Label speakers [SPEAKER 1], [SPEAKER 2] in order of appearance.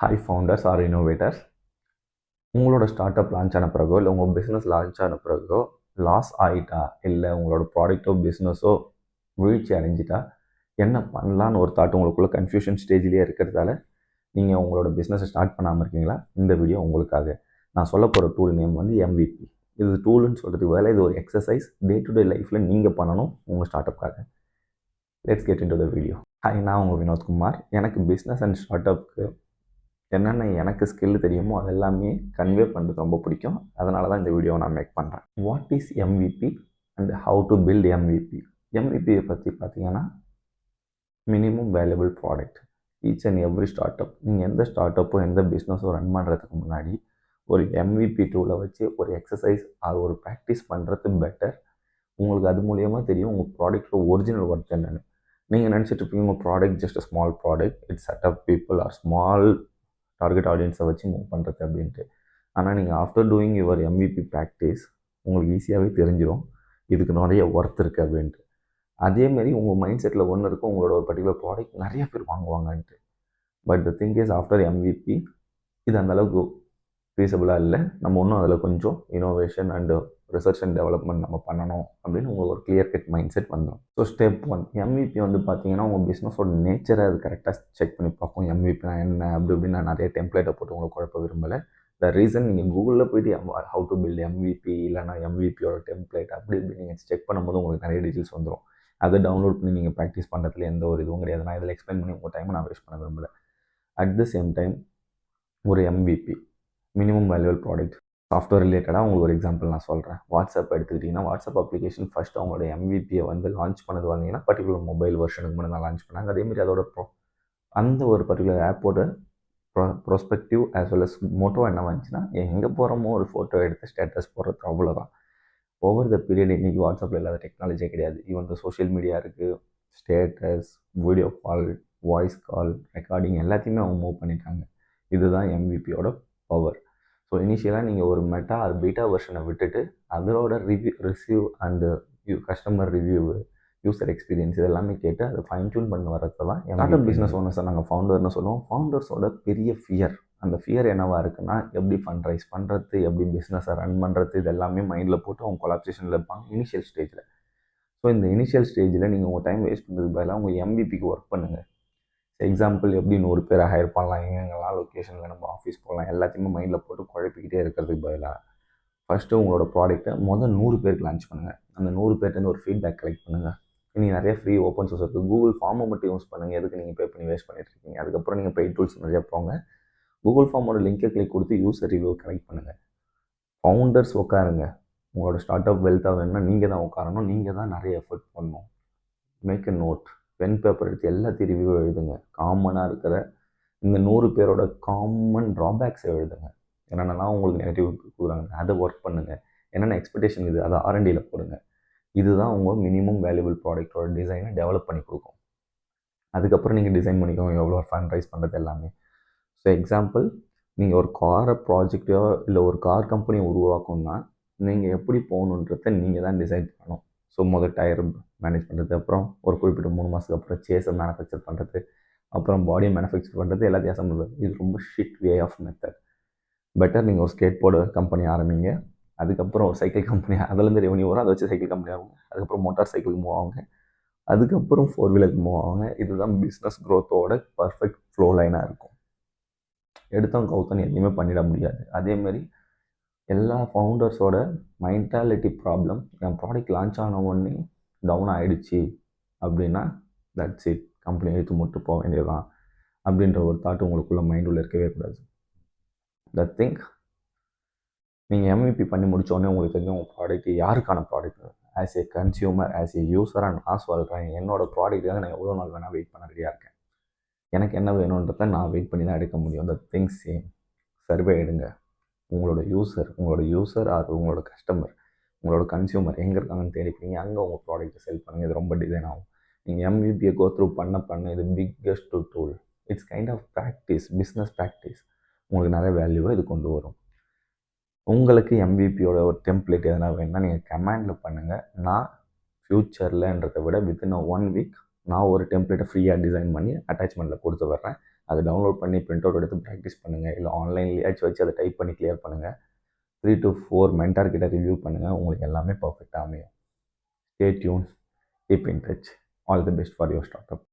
[SPEAKER 1] Hi founders or innovators உங்களோட start up launch ஆன பிறகோ இல்லை உங்கள் பிஸ்னஸ் லான்ச் ஆன பிறகோ லாஸ் ஆகிட்டா இல்லை உங்களோட ப்ராடக்ட்டோ பிஸ்னஸோ வீழ்ச்சி அடைஞ்சிட்டா என்ன பண்ணலான்னு ஒரு தாட் உங்களுக்குள்ள கன்ஃபியூஷன் ஸ்டேஜ்லேயே இருக்கிறதால நீங்கள் உங்களோட பிஸ்னஸை ஸ்டார்ட் பண்ணாமல் இருக்கீங்களா? இந்த வீடியோ உங்களுக்காக. நான் சொல்ல போகிற டூல் நேம் வந்து எம்விபி இது டூலுன்னு சொல்கிறதுக்கு வேலை இது ஒரு எக்ஸசைஸ் டே டு டே லைஃப்பில் நீங்கள் பண்ணணும் உங்கள் start அப்காக let's get in to the video hi நான் உங்கள் வினோத்குமார் எனக்கு பிஸ்னஸ் அண்ட் ஸ்டார்ட் அப்க்கு என்னென்ன எனக்கு ஸ்கில் தெரியுமோ அது எல்லாமே கன்வே பண்ணுறது ரொம்ப பிடிக்கும். அதனால தான் இந்த வீடியோவை நான் மேக் பண்ணுறேன் what is MVP and how to build MVP எம்விபியை பற்றி பார்த்தீங்கன்னா minimum valuable product each and every start up நீங்கள் எந்த ஸ்டார்ட் அப்போ எந்த பிஸ்னஸோ ரன் பண்ணுறதுக்கு முன்னாடி ஒரு எம்விபி டூவில் வச்சு ஒரு எக்ஸசைஸ் ஆர் ஒரு ப்ராக்டிஸ் பண்ணுறது பெட்டர் உங்களுக்கு அது மூலியமாக தெரியும் உங்கள் ப்ராடக்ட்டோட ஒரிஜினல் ஒர்க் என்னென்னு. நீங்கள் நினச்சிட்டு இருப்பீங்க உங்கள் product just small product it's set up people are small target ஆடியன்ஸை வச்சு மூவ் பண்ணுறது அப்படின்ட்டு. ஆனால் நீங்கள் after doing your MVP practice உங்களுக்கு ஈஸியாகவே தெரிஞ்சிடும் இதுக்கு நிறைய ஒர்த் இருக்குது அப்படின்ட்டு. அதேமாரி உங்கள் மைண்ட் செட்டில் ஒன்று இருக்கும் உங்களோட ஒரு பர்டிகுலர் ப்ராடக்ட் நிறைய பேர் வாங்குவாங்கன்ட்டு. But the thing is after MVP இது அந்தளவுக்கு ஃபீஸபிளாக இல்லை. நம்ம இன்னும் அதில் கொஞ்சம் innovation and research and development நம்ம பண்ணணும் அப்படின்னு உங்களுக்கு ஒரு கிளியர் கட் மைண்ட் செட் வந்துடும் ஸோ ஸ்டெப் ஒன் எம்விபி வந்து பார்த்தீங்கன்னா உங்கள் பிஸ்னஸோட நேச்சரை அது கரெக்டாக செக் பண்ணி பார்க்கும். எம்விபினா என்ன? அப்படி இப்படி நான் நிறைய டெம்ப்ளேட்டை போட்டு உங்களுக்கு குழப்ப விரும்பலை. த ரீசன் நீங்கள் கூகுளில் போயிட்டு ஹவு டு பில்ட் எம்விபி இல்லைனா எம்விபியோட டெம்ப்ளேட் அப்படி இப்படி நீங்கள் செக் பண்ணும்போது உங்களுக்கு நிறைய டீட்டெயில்ஸ் வந்துடும் அதை டவுன்லோட் பண்ணி நீங்கள் ப்ராக்டிஸ் பண்ணுறதுல எந்த ஒரு இதுவும் கிடையாது. நான் இதில் எக்ஸ்பிளைன் பண்ணி உங்கள் டைமை நான் வேஸ்ட் பண்ண விரும்பலை. அட் த சேம் டைம் ஒரு எம்விபி மினிமம் வேல்யூவல் ப்ராடக்ட் சாஃப்ட்வேர் ரிலேட்டடாக உங்களுக்கு ஒரு எக்ஸாம்பிள் நான் சொல்கிறேன் வாட்ஸ்அப் எடுத்துக்கிட்டிங்கன்னா வாட்ஸ்அப் அப்ளிகேஷன் ஃபஸ்ட் அவங்களோட எம்விபியை வந்து லான்ச் பண்ணது வந்தீங்கன்னா பர்டிகுலர் மொபைல் வெர்ஷனுக்கு மட்டும் தான் லான்ச் பண்ணாங்க. அதேமாதிரி அதோட ப்ரோ அந்த ஒரு பர்டிகுலர் ஆப்போட pro prospective as well as motto என்ன வந்துச்சுன்னா எங்கே போகிறோமோ ஒரு ஃபோட்டோ எடுத்து ஸ்டேட்டஸ் போடுறது அவ்வளோதான் ஓவர் த பீரியட் இன்றைக்கி வாட்ஸ்அப்பில் இல்லாத டெக்னாலஜியே கிடையாது. ஈவன் இந்த சோஷியல் மீடியா இருக்குது status video call voice call recording எல்லாத்தையுமே அவங்க மூவ் பண்ணிட்டாங்க. இதுதான் எம்விபியோட பவர் ஸோ இனிஷியலாக நீங்கள் ஒரு மெட்டா அது பீட்டா வெர்ஷனை விட்டுட்டு அதோட review receive and you customer review user experience இதெல்லாமே கேட்டு அதை ஃபைன் டியூன் பண்ண வரது தான் ஸ்டார்ட் பிஸ்னஸ் ஓனர்ஸை நாங்கள் ஃபவுண்டர்னு சொல்லுவோம். ஃபவுண்டர்ஸோட பெரிய ஃபியர் அந்த ஃபியர் என்னவாக இருக்குன்னா எப்படி ஃபண்ட் ரைஸ் பண்ணுறது எப்படி பிஸ்னஸை ரன் பண்ணுறது இது எல்லாமே மைண்டில் போட்டு அவங்க கொலாப்ரேஷனில் இருப்பாங்க இனிஷியல் ஸ்டேஜில் ஸோ இந்த இனிஷியல் ஸ்டேஜில் நீங்கள் உங்கள் டைம் வேஸ்ட் பண்ணுறதுக்கு பதிலாக உங்கள் எம்பிபிக்கு ஒர்க் பண்ணுங்கள் எக்ஸாம்பிள் எப்படி நூறு பேரை ஹையர் பண்ணலாம். எங்கெங்கெல்லாம் லொக்கேஷனில் நம்ம ஆஃபீஸ் போகலாம். எல்லாத்தையுமே மைண்டில் போட்டு குழப்பிக்கிட்டே இருக்கிறதுக்கு பதிலாக ஃபஸ்ட்டு உங்களோட ப்ராடக்ட்டை மொதல் நூறு பேருக்கு லான்ச் பண்ணுங்கள் அந்த நூறு பேர்ட்டேருந்து ஒரு ஃபீட்பேக் கலெக்ட் பண்ணுங்கள் நீங்கள் நிறைய ஃப்ரீ ஓப்பன் சோர்ஸ் இருக்குது கூகுள் ஃபார்மை மட்டும் யூஸ் பண்ணுங்கள் எதுக்கு நீங்கள் பே பண்ணி வேஸ்ட் பண்ணிட்டு இருக்கீங்க? அதுக்கப்புறம் நீங்கள் பெய்ட் டூல்ஸ் நிறையா போங்க. கூகுள் ஃபார்மோட லிங்கை கிளிக் கொடுத்து யூசர் ரிவ்யூ கலெக்ட் பண்ணுங்கள் ஃபவுண்டர்ஸ் உட்காருங்க உங்களோட ஸ்டார்ட் அப் வெல்த்தாக வேணும்னா நீங்கள் தான் உட்காரணும் நீங்கள் தான் நிறைய எஃபர்ட் பண்ணணும். Make a note pen paper எடுத்து எல்லாத்தையும் ரிவ்யூ எழுதுங்க. காமனாக இருக்கிற இந்த நூறு பேரோட காமன் ட்ராபேக்ஸை எழுதுங்க. என்னென்னலாம் உங்களுக்கு நெகட்டிவ் கொடுக்குறாங்க அதை ஒர்க் பண்ணுங்கள் என்னென்ன எக்ஸ்பெக்டேஷன் இது அதை ஆர்என்டியில் போடுங்க. இதுதான் உங்கள் மினிமம் வேல்யூபிள் ப்ராடக்டோட டிசைனை டெவலப் பண்ணி கொடுக்கும். அதுக்கப்புறம் நீங்கள் டிசைன் பண்ணிக்கோங்க. எவ்வளோ ஃபண்ட் ரைஸ் பண்ணுறது எல்லாமே. ஸோ எக்ஸாம்பிள் நீங்கள் ஒரு காரை ப்ராஜெக்டோ இல்லை ஒரு கார் கம்பெனியை உருவாக்கணும்னா நீங்கள் எப்படி போகணுன்றத நீங்கள் தான் டிசைட் பண்ணணும். ஸோ முதல் டயர் மேனேஜ் பண்ணுறது அப்புறம் ஒரு குறிப்பிட்ட மூணு மாதத்துக்கு அப்புறம் சேஸை மேனுஃபேக்சர் பண்ணுறது அப்புறம் பாடியை மேனுஃபேக்சர் பண்ணுறது எல்லாத்தையும் அசம்பிள் இது ரொம்ப shit way of method better நீங்கள் ஒரு ஸ்கேட் போர்டு கம்பெனி ஆரம்பிங்க. அதுக்கப்புறம் ஒரு சைக்கிள் கம்பெனி அதுலேருந்து ரெவன்யூ வரும். அதை வச்சு சைக்கிள் கம்பெனி ஆகும். அதுக்கப்புறம் மோட்டார் சைக்கிளுக்கு மூவ் ஆகுங்க. அதுக்கப்புறம் ஃபோர் வீலருக்கு மூவ் ஆகுங்க. இதுதான் பிஸ்னஸ் க்ரோத்தோட பர்ஃபெக்ட் ஃப்ளோ லைனாக இருக்கும். எடுத்தோம் கவுத்தோன்னு எதுவுமே பண்ணிட முடியாது. அதேமாரி எல்லா ஃபவுண்டர்ஸோட மைண்டாலிட்டி ப்ராப்ளம் என் ப்ராடக்ட் லான்ச் ஆன உடனே டவுன் ஆகிடுச்சி அப்படின்னா தட்ஸ் இட் கம்பெனி எடுத்து மட்டும் போக வேண்டியதான் அப்படின்ற ஒரு தாட் உங்களுக்குள்ள மைண்டுள்ள இருக்கவே கூடாது. த திங்க் நீங்கள் எம்இபி பண்ணி முடித்தோடனே உங்களுக்கு தெரிஞ்ச உங்கள் ப்ராடக்ட் யாருக்கான product as a consumer as a யூஸராக நான் சொல்கிறேன் என்னோடய ப்ராடக்ட்டுக்காக நான் எவ்வளோ நாள் வேணால் வெயிட் பண்ண ரெடியாக இருக்கேன். எனக்கு என்ன வேணுன்றத நான் வெயிட் பண்ணி தான் எடுக்க முடியும். த திங்ஸ் சேம் சர்வே எடுங்க. உங்களோட யூசர் உங்களோட யூசர் ஆர் உங்களோட கஸ்டமர் உங்களோட கன்சியூமர் எங்கே இருக்காங்கன்னு தேடிப்பீங்க அங்கே உங்கள் ப்ராடக்ட்டை செல் பண்ணுங்கள் இது ரொம்ப டிசைன் ஆகும். நீங்கள் எம்விபியை கோ த்ரூ பண்ண பண்ண இது biggest tool it's kind of practice business practice உங்களுக்கு நிறைய வேல்யூவாக இது கொண்டு வரும். உங்களுக்கு எம்விபியோட ஒரு டெம்ப்ளேட் எதனா வேணும்னா நீங்கள் கமெண்டில் பண்ணுங்கள் நான் ஃப்யூச்சர்லன்றதை விட வித்தின் ஒன் வீக் நான் ஒரு டெம்ப்ளேட்டை ஃப்ரீயாக டிசைன் பண்ணி அட்டாச்மெண்ட்டில் கொடுத்து வர்றேன். அதை டவுன்லோட் பண்ணி பிரிண்ட் அவுட் எடுத்து ப்ராக்டிஸ் பண்ணுங்கள் இல்லை ஆன்லைன்லேயாச்சும் வச்சு அதை டைப் பண்ணி கிளியர் பண்ணுங்கள் த்ரீ டு ஃபோர் மென்டார் கிட்ட ரிவ்யூ பண்ணுங்கள் உங்களுக்கு எல்லாமே பர்ஃபெக்டாக அமையும். Stay tune keep in touch all the best for your start up